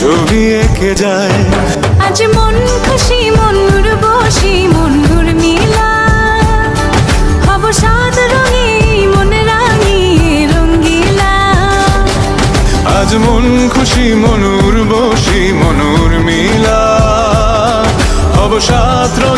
ছবি এঁকে যায়। আজ মন খুশি মনুর বসি মনুর মিলা। হব সাত রঙে মন রাঙি রঙ্গিলা আজ মন খুশি মনুর বসি মনুর মিলা। অবসাদ রঙে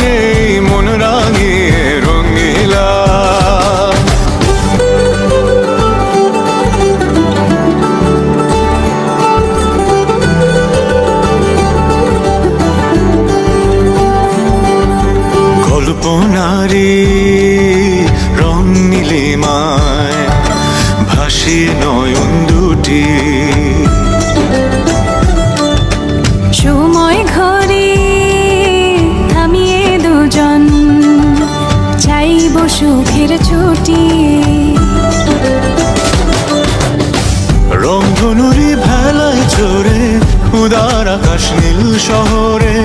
সুখের ছুটি। রংধনুরি ভেলায় চড়ে, উদার আকাশ নীল শহরে,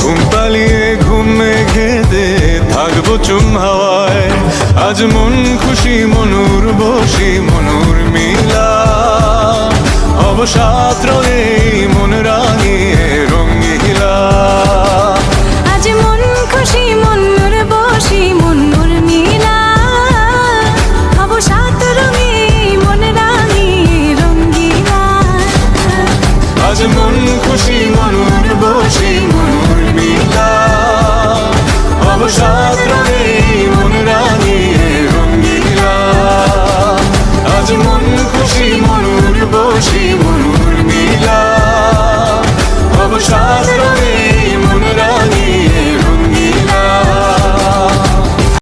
ঘুম পালিয়ে ঘুম ঘেদে থাকব চুম হাওয়ায়। আজ মন খুশি মনুর বসি মনুর মিলা অবসাদ রঙে মন রাঙিয়ে